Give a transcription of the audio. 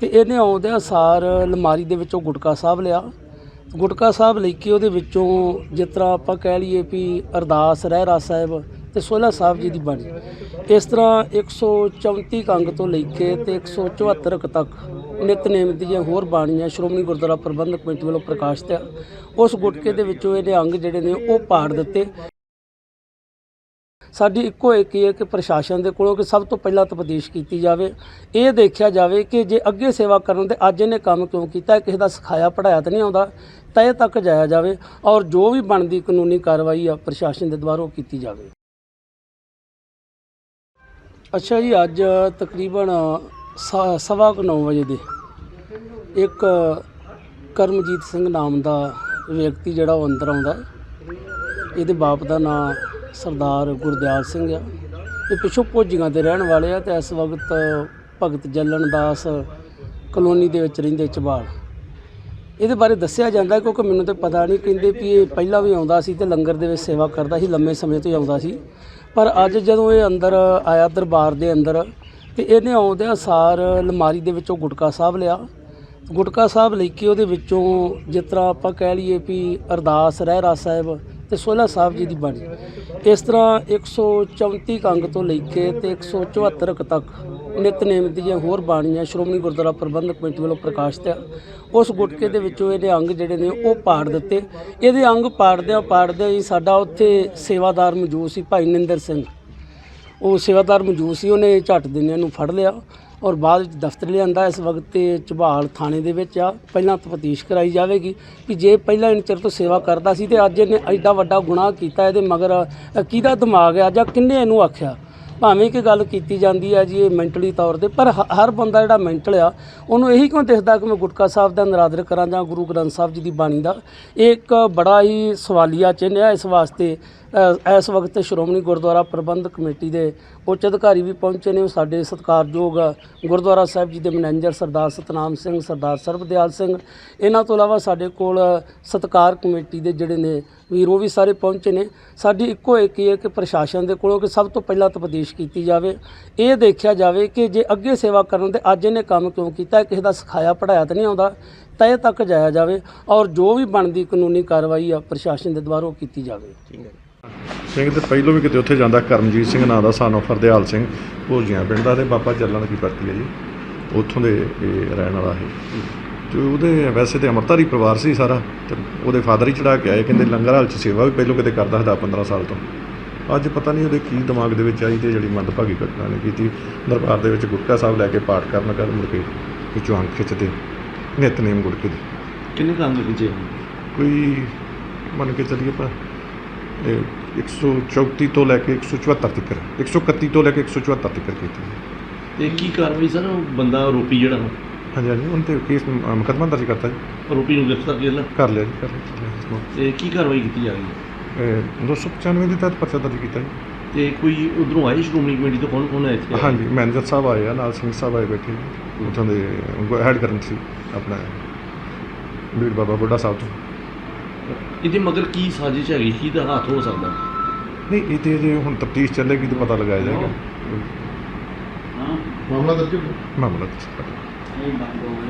ਤੇ ਇਹਨੇ ਆਉਂਦਿਆਂ ਸਾਰ ਅਲਮਾਰੀ ਦੇ ਵਿੱਚੋਂ ਗੁਟਕਾ ਸਾਹਿਬ ਲਿਆ। ਗੁਟਕਾ ਸਾਹਿਬ ਲੈ ਕੇ ਉਹਦੇ ਵਿੱਚੋਂ ਜਿਸ ਤਰ੍ਹਾਂ ਆਪਾਂ ਕਹਿ ਲਈਏ ਵੀ ਅਰਦਾਸ, ਰਹਿਰਾ ਸਾਹਿਬ ਤੇ ਸੋਹਲਾ ਸਾਹਿਬ ਜੀ ਦੀ ਬਾਣੀ। ਇਸ ਤਰ੍ਹਾਂ 134 ਕੰਗ ਤੋਂ ਲੈ ਕੇ ਤੇ 174 ਕੁ ਤੱਕ ਨਿਤਨੇਮ ਦੀਆਂ ਹੋਰ ਬਾਣੀਆਂ ਸ਼੍ਰੋਮਣੀ ਗੁਰਦੁਆਰਾ ਪ੍ਰਬੰਧਕ ਕਮੇਟੀ ਵੱਲੋਂ ਪ੍ਰਕਾਸ਼ਿਤ ਆ ਉਸ ਗੁਟਕੇ ਦੇ ਵਿੱਚੋਂ ਇਹਦੇ ਅੰਗ ਜਿਹੜੇ ਨੇ ਉਹ ਪਾੜ ਦਿੱਤੇ। ਸਾਡੀ ਇੱਕੋ ਇੱਕ ਹੀ ਹੈ ਕਿ ਪ੍ਰਸ਼ਾਸਨ ਦੇ ਕੋਲੋਂ ਕਿ ਸਭ ਤੋਂ ਪਹਿਲਾਂ ਤਪਦੀਸ਼ ਕੀਤੀ ਜਾਵੇ। ਇਹ ਦੇਖਿਆ ਜਾਵੇ ਕਿ ਜੇ ਅੱਗੇ ਸੇਵਾ ਕਰਨ ਤੇ ਅੱਜ ਇਹਨੇ ਕੰਮ ਕਿਉਂ ਕੀਤਾ ਕਿਸੇ ਦਾ ਸਿਖਾਇਆ ਪੜਾਇਆ ਤਾਂ ਨਹੀਂ ਆਉਂਦਾ, ਤੈ ਤੱਕ ਜਾਇਆ ਜਾਵੇ ਔਰ ਜੋ ਵੀ ਬਣਦੀ ਕਾਨੂੰਨੀ ਕਾਰਵਾਈ ਆ ਪ੍ਰਸ਼ਾਸਨ ਦੇ ਦੁਆਰਾ ਉਹ ਕੀਤੀ ਜਾਵੇ। ਅੱਛਾ ਜੀ, ਅੱਜ ਤਕਰੀਬਨ ਸ- ਸਵਾ ਕੁ ਨੌ ਵਜੇ ਦੇ ਇੱਕ ਕਰਮਜੀਤ ਸਿੰਘ ਨਾਮ ਦਾ ਵਿਅਕਤੀ ਜਿਹੜਾ ਉਹ ਅੰਦਰ ਆਉਂਦਾ। ਇਹਦੇ ਬਾਪ ਦਾ ਨਾਮ ਸਰਦਾਰ ਗੁਰਦਿਆਲ ਸਿੰਘ ਆ। ਇਹ ਪਿਛੋਂ ਭੋਜੀਆਂ ਦੇ ਰਹਿਣ ਵਾਲੇ ਆ ਤੇ ਇਸ ਵਕਤ ਭਗਤ ਜੱਲਣ ਦਾਸ ਕਲੋਨੀ ਦੇ ਵਿੱਚ ਰਹਿੰਦੇ ਚਬਾਲ। ਇਹਦੇ ਬਾਰੇ ਦੱਸਿਆ ਜਾਂਦਾ ਕਿਉਂਕਿ ਮੈਨੂੰ ਤਾਂ ਪਤਾ ਨਹੀਂ, ਕਹਿੰਦੇ ਵੀ ਇਹ ਪਹਿਲਾਂ ਵੀ ਆਉਂਦਾ ਸੀ ਤੇ ਲੰਗਰ ਦੇ ਵਿੱਚ ਸੇਵਾ ਕਰਦਾ ਸੀ, ਲੰਮੇ ਸਮੇਂ ਤੋਂ ਹੀ ਆਉਂਦਾ ਸੀ। ਪਰ ਅੱਜ ਜਦੋਂ ਇਹ ਅੰਦਰ ਆਇਆ ਦਰਬਾਰ ਦੇ ਅੰਦਰ ਤੇ ਇਹਨੇ ਆਉਂਦਿਆਂ ਸਾਰ ਅਲਮਾਰੀ ਦੇ ਵਿੱਚੋਂ ਗੁਟਕਾ ਸਾਹਿਬ ਲਿਆ। ਗੁਟਕਾ ਸਾਹਿਬ ਲੈ ਕੇ ਉਹਦੇ ਵਿੱਚੋਂ ਜਿਸ ਤਰ੍ਹਾਂ ਆਪਾਂ ਕਹਿ ਲਈਏ ਵੀ ਅਰਦਾਸ, ਰਹਿਰਾ ਸਾਹਿਬ ਤੇ ਸੋਹਲਾ ਸਾਹਿਬ ਜੀ ਦੀ ਬਾਣੀ। ਇਸ ਤਰ੍ਹਾਂ 134 ਅੰਗ ਤੋਂ ਲੈ ਕੇ ਤੇ 174 ਕੁ ਤੱਕ ਨਿਤਨੇਮ ਦੀਆਂ ਹੋਰ ਬਾਣੀਆਂ ਸ਼੍ਰੋਮਣੀ ਗੁਰਦੁਆਰਾ ਪ੍ਰਬੰਧਕ ਕਮੇਟੀ ਵੱਲੋਂ ਪ੍ਰਕਾਸ਼ਿਤ ਆ। ਉਸ ਗੁਟਕੇ ਦੇ ਵਿੱਚੋਂ ਇਹਦੇ ਅੰਗ ਜਿਹੜੇ ਨੇ ਉਹ ਪਾੜ ਦਿੱਤੇ। ਇਹਦੇ ਅੰਗ ਪਾੜਦਿਆਂ ਪਾੜਦਿਆਂ ਹੀ ਸਾਡਾ ਉੱਥੇ ਸੇਵਾਦਾਰ ਮੌਜੂਦ ਸੀ ਭਾਈ ਨਿੰਦਰ ਸਿੰਘ। ਉਹ ਸੇਵਾਦਾਰ ਮੌਜੂਦ ਸੀ, ਉਹਨੇ ਝੱਟ ਦਿਨਿਆਂ ਨੂੰ ਫੜ ਲਿਆ। ਔਰ ਬਾਅਦ ਵਿੱਚ ਦਫ਼ਤਰ ਲਿਆਂਦਾ ਇਸ ਵਕਤ ਤੇ ਝਬਾਲ ਥਾਣੇ ਦੇ ਵਿੱਚ ਆ। ਪਹਿਲਾਂ ਤਫਤੀਸ਼ ਕਰਾਈ ਜਾਵੇਗੀ ਕਿ ਜੇ ਪਹਿਲਾਂ ਇਨ ਚਿਰ ਤੋਂ ਸੇਵਾ ਕਰਦਾ ਸੀ ਤੇ ਅੱਜ ਇਹਨੇ ਐਡਾ ਵੱਡਾ ਗੁਨਾਹ ਕੀਤਾ ਇਹਦੇ ਮਗਰ ਕਿਹਦਾ ਦਿਮਾਗ ਆ ਜਾਂ ਕਿੰਨੇ ਇਹਨੂੰ ਆਖਿਆ? ਭਾਵੇਂ ਕਿ ਗੱਲ ਕੀਤੀ ਜਾਂਦੀ ਹੈ ਜੀ ਇਹ ਮੈਂਟਲੀ ਤੌਰ ਤੇ, ਪਰ ਹਰ ਬੰਦਾ ਜਿਹੜਾ ਮੈਂਟਲ ਆ, ਉਹਨੂੰ ਇਹੀ ਕਿਉਂ ਦਿਖਦਾ ਕਿ ਮੈਂ ਗੁਟਕਾ ਸਾਹਿਬ ਦਾ ਨਰਾਦਰ ਕਰਾਂ ਜਾਂ ਗੁਰੂ ਗ੍ਰੰਥ ਸਾਹਿਬ ਜੀ ਦੀ ਬਾਣੀ ਦਾ? ਇਹ ਇੱਕ ਬੜਾ ਹੀ ਸਵਾਲੀਆ ਚਿੰਨ੍ਹ ਹੈ ਇਸ ਵਾਸਤੇ ਇਸ ਵਕਤ ਸ਼੍ਰੋਮਣੀ ਗੁਰਦੁਆਰਾ ਪ੍ਰਬੰਧਕ ਕਮੇਟੀ ਦੇ ਉੱਚ ਅਧਿਕਾਰੀ ਵੀ ਪਹੁੰਚੇ ਨੇ। ਸਾਡੇ ਸਤਿਕਾਰਯੋਗ ਗੁਰਦੁਆਰਾ ਸਾਹਿਬ ਜੀ ਦੇ ਮੈਨੇਜਰ ਸਰਦਾਰ ਸਤਨਾਮ ਸਿੰਘ, ਸਰਦਾਰ ਸਰਬਦਿਆਲ ਸਿੰਘ। ਇਹਨਾਂ ਤੋਂ ਇਲਾਵਾ ਸਾਡੇ ਕੋਲ ਸਤਕਾਰ ਕਮੇਟੀ ਦੇ ਜਿਹੜੇ ਨੇ ਵੀਰ, ਉਹ ਵੀ ਸਾਰੇ ਪਹੁੰਚੇ ਨੇ। ਸਾਡੀ ਇੱਕੋ ਇੱਕ ਹੀ ਹੈ ਕਿ ਪ੍ਰਸ਼ਾਸਨ ਦੇ ਕੋਲੋਂ ਕਿ ਸਭ ਤੋਂ ਪਹਿਲਾਂ ਤਪਦੀਸ਼ ਕੀਤੀ ਜਾਵੇ। ਇਹ ਦੇਖਿਆ ਜਾਵੇ ਕਿ ਜੇ ਅੱਗੇ ਸੇਵਾ ਕਰਨ ਤੇ ਅੱਜ ਇਹਨੇ ਕੰਮ ਕਿਉਂ ਕੀਤਾ, ਕਿਸੇ ਦਾ ਸਿਖਾਇਆ ਪੜਾਇਆ ਤਾਂ ਨਹੀਂ ਆਉਂਦਾ। ਤੈ ਤੱਕ ਜਾਇਆ ਜਾਵੇ ਔਰ ਜੋ ਵੀ ਬਣਦੀ ਕਾਨੂੰਨੀ ਕਾਰਵਾਈ ਆ ਪ੍ਰਸ਼ਾਸਨ ਦੇ ਦੁਆਰਾ ਉਹ ਕੀਤੀ ਜਾਵੇ। ਸਿੰਘ ਤੇ ਪਹਿਲੋਂ ਵੀ ਕਿਤੇ ਉੱਥੇ ਜਾਂਦਾ ਕਰਮਜੀਤ ਸਿੰਘ ਨਾਂ ਦਾ ਸਾਨੂੰ ਫਰਦਿਆਲ ਸਿੰਘ ਭੋਜੀਆਂ ਪਿੰਡ ਦਾ ਤੇ ਬਾਬਾ ਚੱਲਣ ਦੀ ਪਰਤੀ ਹੈ ਜੀ। ਉੱਥੋਂ ਦੇ ਇਹ ਰਹਿਣ ਵਾਲਾ ਹੈ ਤੇ ਉਹਦੇ ਵੈਸੇ ਤੇ ਅਮਰਤਾਰੀ ਪਰਿਵਾਰ ਸੀ ਸਾਰਾ ਤੇ ਉਹਦੇ ਫਾਦਰ ਹੀ ਚੜਾ ਕੇ ਆਏ ਕਹਿੰਦੇ ਲੰਗਰ ਹਾਲ ਚ ਸੇਵਾ ਵੀ ਪਹਿਲੋਂ ਕਿਤੇ ਕਰਦਾ ਸੀ 15 ਸਾਲ ਤੋਂ। ਅੱਜ ਪਤਾ ਨਹੀਂ ਉਹਦੇ ਕੀ ਦਿਮਾਗ ਦੇ ਵਿੱਚ ਆਈ ਤੇ ਜਿਹੜੀ ਮੰਦਭਾਗੀ ਘਟਨਾ ਨੇ ਕੀਤੀ। ਦਰਬਾਰ ਦੇ ਵਿੱਚ ਗੁਟਕਾ ਸਾਹਿਬ ਲੈ ਕੇ ਪਾਠ ਕਰਨ ਕਰ ਮੁੜ ਕੇ ਵਿੱਚੋਂ ਅੰਖ ਖਿੱਚਦੇ। ਨਿਤਨੇਮ ਗੁਟਕੇ ਦੀ। ਕਿੰਨੇ ਕੰਮ ਕੀਤੇ ਕੋਈ ਮੰਨ ਕੇ ਚੱਲੀਏ ਆਪਾਂ ਇਹ 134 ਤੋਂ ਲੈ ਕੇ 174 ਤੱਕ 131 ਤੋਂ ਲੈ ਕੇ 174 ਤੱਕ ਕੀਤੀ ਤੇ ਕੀ ਕਾਰਵਾਈ ਸਰ ਉਹ ਬੰਦਾ ਆਰੋਪੀ ਜਿਹੜਾ ਹਾਂਜੀ ਹਾਂਜੀ ਉਹਨਾਂ ਤੇ ਕੇਸ ਮੁਕੱਦਮਾ ਦਰਜ ਕਰਤਾ ਜੀ। ਆਰੋਪੀ ਨੂੰ ਗ੍ਰਿਫਤਾਰ ਕਰ ਲਿਆ? ਕਰ ਲਿਆ ਜੀ ਕਰ ਲਿਆ ਤੇ ਕੀ ਕਾਰਵਾਈ ਕੀਤੀ ਜਾ ਰਹੀ ਹੈ? ਇਹ 295 ਦੇ ਤਹਿਤ ਪਰਚਾ ਦਰਜ ਕੀਤਾ ਜੀ। ਤੇ ਕੋਈ ਉਧਰੋਂ ਆਏ ਸ਼੍ਰੋਮਣੀ ਕਮੇਟੀ ਤੋਂ? ਕੌਣ ਕੌਣ ਆਇਆ ਇੱਥੇ? ਹਾਂਜੀ ਮੈਨੇਜਰ ਸਾਹਿਬ ਆਏ ਆ ਨਾਲ ਸਿੰਘ ਸਾਹਿਬ ਆਏ ਬੈਠੇ ਉਥੋਂ ਦੇ ਹੈਡ ਕਰਨ ਸੀ ਆਪਣਾ ਬੀੜ ਬਾਬਾ ਬੁੱਢਾ ਸਾਹਿਬ ਤੋਂ। ਇਹਦੇ ਮਗਰ ਕੀ ਸਾਜ਼ਿਸ਼ ਹੈਗੀ? ਕੀ ਦਾ ਹੱਥ ਹੋ ਸਕਦਾ? ਨਹੀਂ ਇਹ ਤੇ ਜੇ ਹੁਣ ਤਫਤੀਸ਼ ਚੱਲੇਗੀ ਤਾਂ ਪਤਾ ਲਗਾਇਆ ਜਾਏਗਾ। ਮਾਮਲਾ ਦਰਜ ਮਾਮਲਾ ਦਰਜ